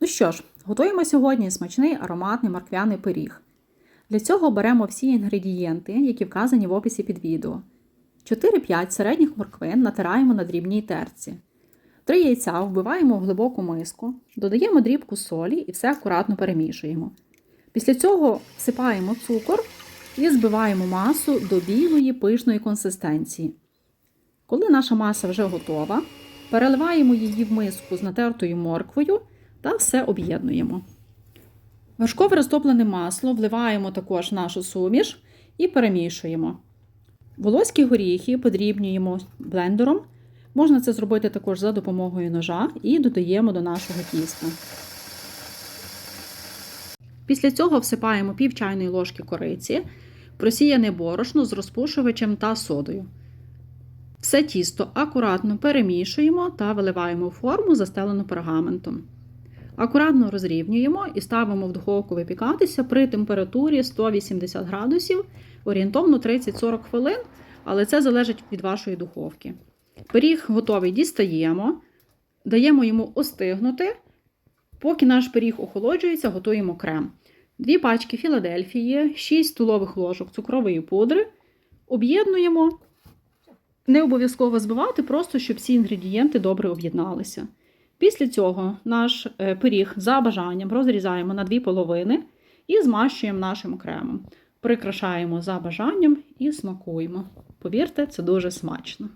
Ну що ж, готуємо сьогодні смачний ароматний морквяний пиріг. Для цього беремо всі інгредієнти, які вказані в описі під відео. 4-5 середніх морквин натираємо на дрібній терці. 3 яйця вбиваємо в глибоку миску, додаємо дрібку солі і все акуратно перемішуємо. Після цього всипаємо цукор і збиваємо масу до білої пишної консистенції. Коли наша маса вже готова, переливаємо її в миску з натертою морквою та все об'єднуємо. Вершкове розтоплене масло вливаємо також в нашу суміш і перемішуємо. Волоські горіхи подрібнюємо блендером. Можна це зробити також за допомогою ножа і додаємо до нашого тіста. Після цього всипаємо пів чайної ложки кориці, просіяне борошно з розпушувачем та содою. Все тісто акуратно перемішуємо та виливаємо в форму, застелену пергаментом. Акуратно розрівнюємо і ставимо в духовку випікатися при температурі 180 градусів, орієнтовно 30-40 хвилин, але це залежить від вашої духовки. Пиріг готовий дістаємо, даємо йому остигнути. Поки наш пиріг охолоджується, готуємо крем. Дві пачки Філадельфії, 6 столових ложок цукрової пудри. Об'єднуємо. Не обов'язково збивати, просто щоб всі інгредієнти добре об'єдналися. Після цього наш е, пиріг за бажанням розрізаємо на дві половини і змащуємо нашим кремом. Прикрашаємо за бажанням і смакуємо. Повірте, це дуже смачно.